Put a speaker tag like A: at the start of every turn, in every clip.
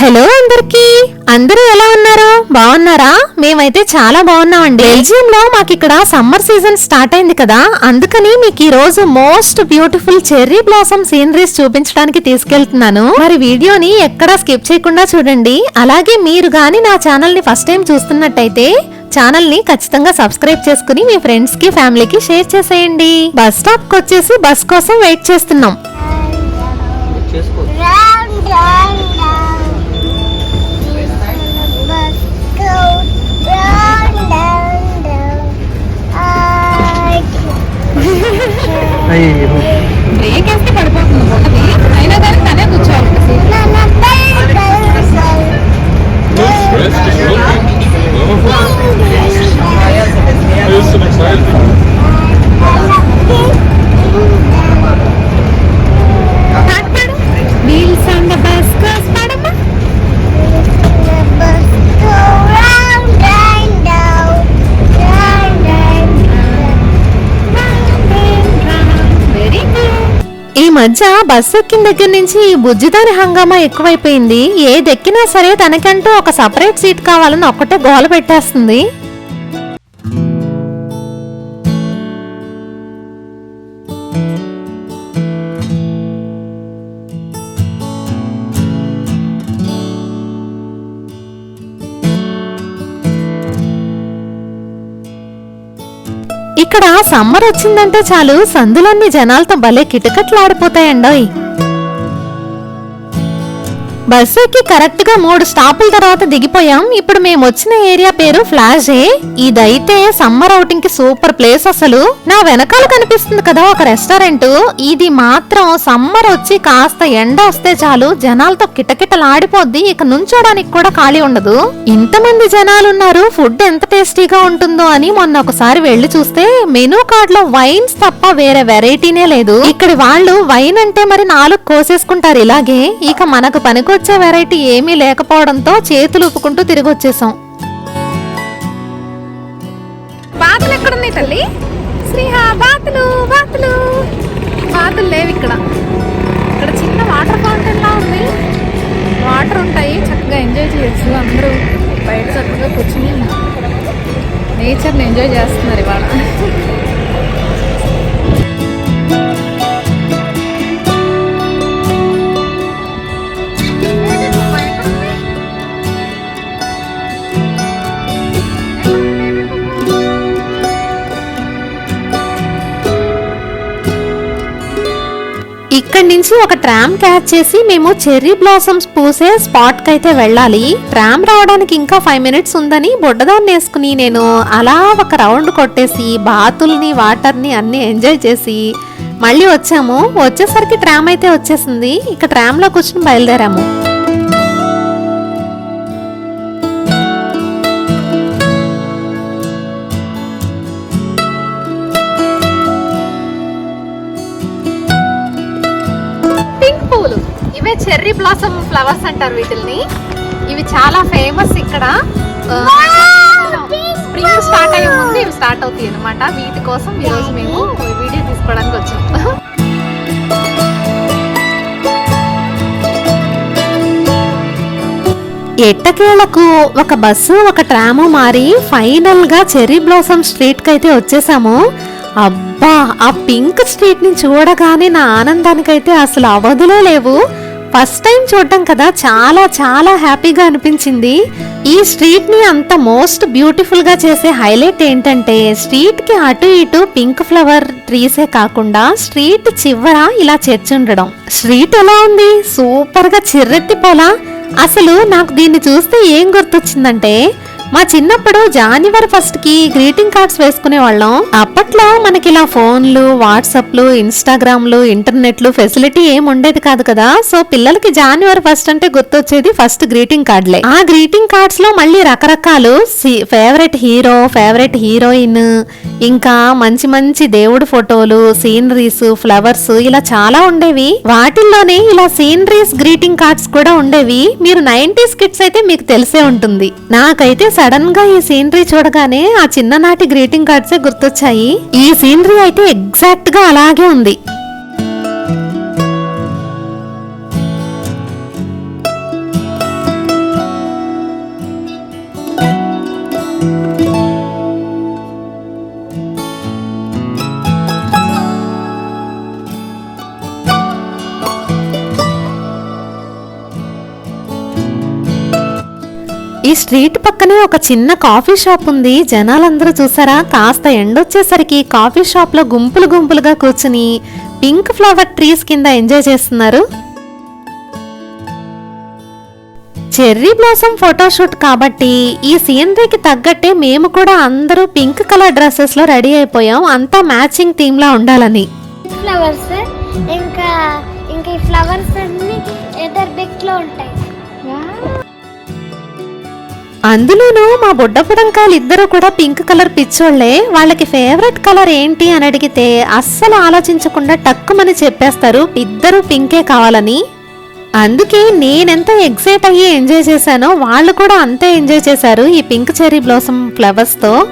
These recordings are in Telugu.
A: హలో అందరికి. అందరూ ఎలా ఉన్నారు? బాగున్నారా? మేమైతే చాలా బాగున్నామండి. బెల్జియం లో మాకు ఇక్కడ సమ్మర్ సీజన్ స్టార్ట్ అయింది కదా. అందుకని మీకు ఈ రోజు most beautiful cherry blossom sceneries చూపించడానికి తీసుకెళ్తున్నాను. మరి వీడియోని ఎక్కడా స్కిప్ చేయకుండా చూడండి. అలాగే మీరు గాని నా ఛానల్ని ఫస్ట్ టైం చూస్తున్నట్టయితే ఛానల్ని ఖచ్చితంగా సబ్స్క్రైబ్ చేసుకుని మీ ఫ్రెండ్స్కి ఫ్యామిలీకి షేర్ చేసేయండి. బస్ స్టాప్కి వచ్చేసి బస్ కోసం వెయిట్ చేస్తున్నాం. మధ్య బస్సు ఎక్కిన దగ్గర నుంచి బుజ్జిదారి బుజ్జిదాని హంగామా ఎక్కువైపోయింది. ఏది ఎక్కినా సరే తనకంటూ ఒక సపరేట్ సీట్ కావాలని ఒక్కటే గోల పెట్టేస్తుంది. ఇక్కడ సమ్మర్ వచ్చిందంటే చాలు సందులన్నీ జనాలతో భలే కిటకట్లాడిపోతాయండోయ్. బస్సు ఎక్కి కరెక్ట్గా మూడు స్టాపుల తర్వాత దిగిపోయాం. ఇప్పుడు మేము వచ్చిన ఏరియా పేరు ఫ్లాషే ఇదైతే సమ్మర్ అవుటింగ్కి సూపర్ ప్లేస్ అసలు. నా వెనకాల కనిపిస్తుంది కదా ఒక రెస్టారెంట్. ఇది మాత్రం సమ్మర్ వచ్చి కాస్త ఎండ వస్తే చాలు. జనాలతో కిటకిటలాడిపోద్ది. ఇక నుంచోడానికి కూడా ఖాళీ ఉండదు. ఇంతమంది జనాలున్నారు. ఫుడ్ ఎంత టేస్టీగా ఉంటుందో అని మొన్న ఒకసారి వెళ్ళి చూస్తే మెనూ కార్డ్లో వైన్స్ తప్ప వేరే వెరైటీనే లేదు. ఇక్కడ వాళ్ళు వైన్ అంటే మరి నాలుగు కోసేసుకుంటారు ఇలాగే. ఇక మనకు పనికొచ్చే వెరైటీ ఏమీ లేకపోవడంతో చేతులు ఊపుకుంటూ తిరిగి వచ్చేసాం బాతులు ఎక్కడున్నాయి తల్లి? శ్రీహా బాతులు బాతులు. బాతులు లేవు ఇక్కడ. ఇక్కడ చిన్న వాటర్ ఫౌంటైన్ లా ఉంది. వాటర్ ఉంటాయి చక్కగా ఎంజాయ్ చేయొచ్చు అందరూ. బయట చక్కగా కూర్చుని నేచర్ని ఎంజాయ్ చేస్తున్నారు నుంచి ఒక ట్రామ్ క్యాచ్ చేసి మేము చెర్రీ బ్లాసమ్స్ పూసే స్పాట్ కైతే అయితే వెళ్ళాలి. ట్రామ్ రావడానికి ఇంకా ఫైవ్ మినిట్స్ ఉందని బుడ్డదాన్ని వేసుకుని నేను అలా ఒక రౌండ్ కొట్టేసి బాతుల్ని వాటర్ని అన్ని ఎంజాయ్ చేసి మళ్ళీ వచ్చాము. వచ్చేసరికి ట్రామ్ అయితే వచ్చేసింది. ఇక ట్రామ్లో కూర్చుని బయలుదేరాము. ఫ్లవర్స్ అంటారు వీటిల్ని. ఇవి చాలా ఫేమస్ ఇక్కడ. స్ప్రింగ్ స్టార్ట్ అయ్యే ముందు ఇవి స్టార్ట్ అవుతాయి అనమాట వీటి కోసం ఈ రోజు మేము వీడియో తీసుకోవడానికి వచ్చాం. ఎట్టకేలకు ఒక బస్సు ఒక ట్రాము మారి ఫైనల్గా చెర్రీ బ్లాసమ్ స్ట్రీట్కి అయితే వచ్చేసాము. అబ్బా ఆ పింక్ స్ట్రీట్ని చూడగానే నా ఆనందానికైతే అసలు అవధులే లేవు. ఫస్ట్ టైం చూడటం కదా చాలా చాలా హ్యాపీగా అనిపించింది. ఈ స్ట్రీట్ని అంత మోస్ట్ బ్యూటిఫుల్గా చేసే హైలైట్ ఏంటంటే స్ట్రీట్కి అటు ఇటు పింక్ ఫ్లవర్ ట్రీసే కాకుండా స్ట్రీట్ చివర ఇలా చర్చ్ ఉండడం. స్ట్రీట్ ఎలా ఉంది? సూపర్గా చిర్రెత్తిపోలా. అసలు నాకు దీన్ని చూస్తే ఏం గుర్తొచ్చిందంటే మా చిన్నప్పుడు జాన్యువరి ఫస్ట్కి గ్రీటింగ్ కార్డ్స్ వేసుకునే వాళ్ళం. అప్పట్లో మనకి ఇలా ఫోన్లు వాట్సాప్లు ఇన్స్టాగ్రామ్లు ఇంటర్నెట్లు ఫెసిలిటీ ఏం ఉండేది కాదు కదా. సో పిల్లలకి జాన్యువరి ఫస్ట్ అంటే గుర్తొచ్చేది ఫస్ట్ గ్రీటింగ్ కార్డులే ఆ గ్రీటింగ్ కార్డ్స్లో మళ్ళీ రకరకాలు ఫేవరెట్ హీరో ఫేవరెట్ హీరోయిన్ ఇంకా మంచి మంచి దేవుడు ఫోటోలు సీనరీస్ ఫ్లవర్స్ ఇలా చాలా ఉండేవి. వాటిల్లోనే ఇలా సీనరీస్ గ్రీటింగ్ కార్డ్స్ కూడా ఉండేవి. మీరు నైన్టీస్ కిడ్స్ అయితే మీకు తెలిసే ఉంటుంది. నాకైతే సడన్గా ఈ సీనరీ చూడగానే ఆ చిన్ననాటి గ్రీటింగ్ కార్డ్సే గుర్తొచ్చాయి. ఈ సీనరీ అయితే ఎగ్జాక్ట్గా అలాగే ఉంది. ఈ స్ట్రీట్ పక్కనే ఒక చిన్న కాఫీ షాప్ ఉంది. జనాలందరూ చూసారా? కాస్త ఎండొచ్చేసరికి కాఫీ షాప్లో గుంపులు గుంపులుగా కూర్చుని పింక్ ఫ్లవర్ ట్రీస్ కింద ఎంజాయ్ చేస్తున్నారు. చెర్రీ బ్లాసమ్ ఫోటోషూట్ కాబట్టి ఈ సీనరీకి తగ్గట్టే మేము కూడా అందరూ పింక్ కలర్ డ్రెస్సెస్లో రెడీ అయిపోయాం. అంతా మ్యాచింగ్ థీమ్ లా ఉండాలని.
B: ఫ్లవర్స్ ఇంకా ఇంకా ఈ ఫ్లవర్స్ అన్ని ఎదర్ బెక్లో ఉంటాయి
A: అందులోనూ మా బుడ్డ పుడంకాయలు ఇద్దరు కూడా పింక్ కలర్ పిచ్చోళ్ళే వాళ్ళకి ఫేవరెట్ కలర్ ఏంటి అని అడిగితే అస్సలు ఆలోచించకుండా టక్కుమని చెప్పేస్తారు. ఇద్దరు పింకే కావాలని. అందుకే నేనెంత ఎగ్జైట్ అయ్యి ఎంజాయ్ చేశానో వాళ్ళు కూడా అంతే ఎంజాయ్ చేశారు ఈ పింక్ చెర్రీ బ్లాసమ్ ఫ్లవర్స్తో.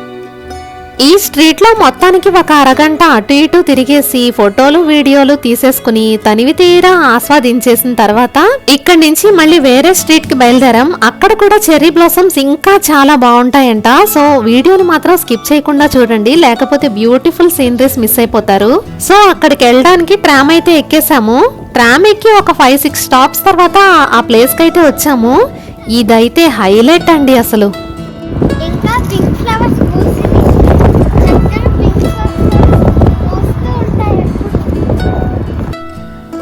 A: ఈ స్ట్రీట్లో మొత్తానికి ఒక అరగంట అటు ఇటు తిరిగేసి ఫోటోలు వీడియోలు తీసేసుకుని తనివి తీరా ఆస్వాదించేసిన తర్వాత ఇక్కడి నుంచి మళ్ళీ వేరే స్ట్రీట్కి బయలుదేరాం. అక్కడ కూడా చెర్రీ బ్లాసమ్స్ ఇంకా చాలా బాగుంటాయంట. సో వీడియోని మాత్రం స్కిప్ చేయకుండా చూడండి. లేకపోతే బ్యూటిఫుల్ సీనరీస్ మిస్ అయిపోతారు. సో అక్కడికి వెళ్ళడానికి ట్రామ్ అయితే ఎక్కేసాము. ట్రామ్ ఎక్కి ఒక ఫైవ్ సిక్స్ స్టాప్స్ తర్వాత ఆ ప్లేస్కి అయితే వచ్చాము. ఇదైతే హైలైట్ అండి అసలు.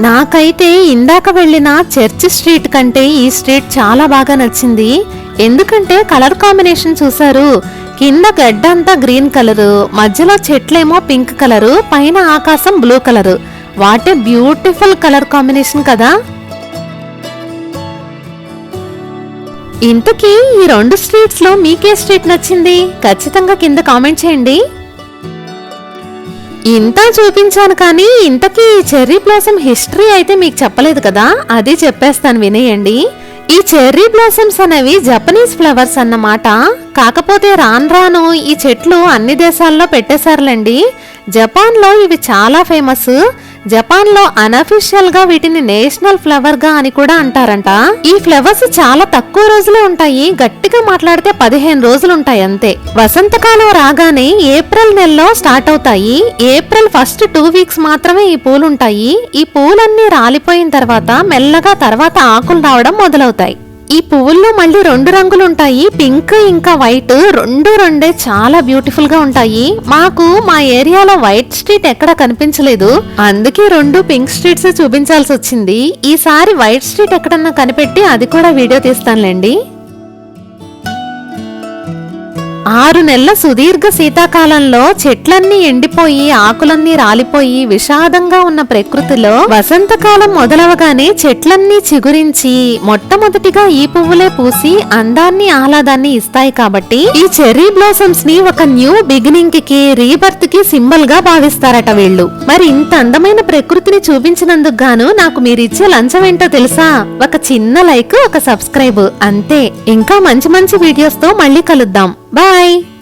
A: నాకైతే ఇందాక వెళ్ళిన చర్చ్ స్ట్రీట్ కంటే ఈ స్ట్రీట్ చాలా బాగా నచ్చింది. ఎందుకంటే కలర్ కాంబినేషన్ చూసారు కింద గడ్డంతా గ్రీన్ కలరు మధ్యలో చెట్లేమో పింక్ కలరు పైన ఆకాశం blue colour. What a beautiful colour combination కదా! ఇంతకీ ఈ రెండు స్ట్రీట్స్లో మీకే స్ట్రీట్ నచ్చింది? ఖచ్చితంగా కింద కామెంట్ చేయండి. ఇంత చూపించాను కానీ ఇంతకీ చెర్రీ బ్లాసమ్ హిస్టరీ అయితే మీకు చెప్పలేదు కదా? అది చెప్పేస్తాను వినేయండి. ఈ చెర్రీ బ్లాసమ్స్ అనేవి జపనీస్ ఫ్లవర్స్ అన్నమాట. కాకపోతే రాను రాను ఈ చెట్లు అన్ని దేశాల్లో పెట్టేశారులేండి. జపాన్లో ఇవి చాలా ఫేమస్. జపాన్లో అనఫిషియల్గా వీటిని నేషనల్ ఫ్లవర్గా అని కూడా అంటారంట. ఈ ఫ్లవర్స్ చాలా తక్కువ రోజులే ఉంటాయి. గట్టిగా మాట్లాడితే పదిహేను రోజులు ఉంటాయి అంతే. వసంతకాలం రాగానే ఏప్రిల్ నెలలో స్టార్ట్ అవుతాయి. ఏప్రిల్ ఫస్ట్ టూ వీక్స్ మాత్రమే ఈ పూలుంటాయి. ఈ పూలన్నీ రాలిపోయిన తర్వాత మెల్లగా తర్వాత ఆకులు రావడం మొదలవుతాయి. ఈ పువ్వుల్లో మళ్ళీ రెండు రంగులు ఉంటాయి. పింక్ ఇంకా వైట్. రెండు రెండే చాలా బ్యూటిఫుల్గా ఉంటాయి. మాకు మా ఏరియాలో వైట్ స్ట్రీట్ ఎక్కడ కనిపించలేదు. అందుకే రెండు పింక్ స్ట్రీట్స్ చూపించాల్సి వచ్చింది. ఈసారి వైట్ స్ట్రీట్ ఎక్కడన్నా కనిపెట్టి అది కూడా వీడియో తీస్తానులేండి. ఆరు నెలల సుదీర్ఘ శీతాకాలంలో చెట్లన్నీ ఎండిపోయి ఆకులన్నీ రాలిపోయి విషాదంగా ఉన్న ప్రకృతిలో వసంతకాలం మొదలవగానే చెట్లన్నీ చిగురించి మొట్టమొదటిగా ఈ పువ్వులే పూసి అందాన్ని ఆహ్లాదాన్ని ఇస్తాయి కాబట్టి ఈ చెర్రీ బ్లాసమ్స్ని ఒక న్యూ బిగినింగ్కి రీబర్త్కి సింబల్గా భావిస్తారట వీళ్ళు. మరి ఇంత అందమైన ప్రకృతిని చూపించినందుకు గాను నాకు మీరిచ్చే లంచం ఏంటో తెలుసా? ఒక చిన్న లైక్ ఒక సబ్స్క్రైబ్ అంతే. ఇంకా మంచి మంచి వీడియోస్తో మళ్ళీ కలుద్దాం. Bye!